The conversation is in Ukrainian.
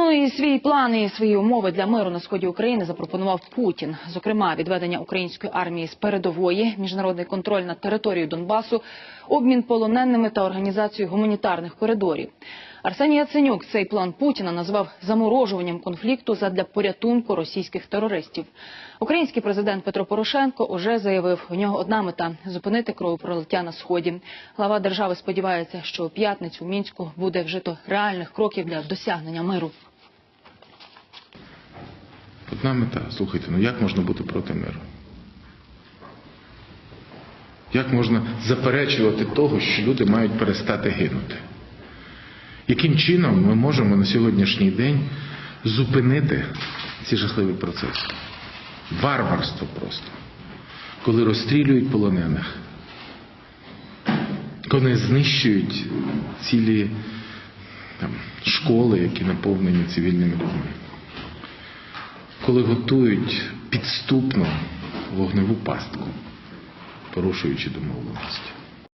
Ну і свій план і свої умови для миру на сході України запропонував Путін. Зокрема, відведення української армії з передової, міжнародний контроль над територією Донбасу, обмін полоненими та організацію гуманітарних коридорів. Арсеній Яценюк цей план Путіна назвав заморожуванням конфлікту задля порятунку російських терористів. Український президент Петро Порошенко уже заявив, у нього одна мета зупинити кровопролиття на сході. Глава держави сподівається, що у п'ятницю в мінську буде вжито реальних кроків для досягнення миру. Одна мета. Слухайте, ну як можна бути проти миру? Як можна заперечувати того, що люди мають перестати гинути? Яким чином ми можемо на сьогоднішній день зупинити ці жахливі процеси? Варварство просто. Коли розстрілюють полонених, коли знищують цілі там, школи, які наповнені цивільними людьми коли готують підступну вогневу пастку, порушуючи домовленості.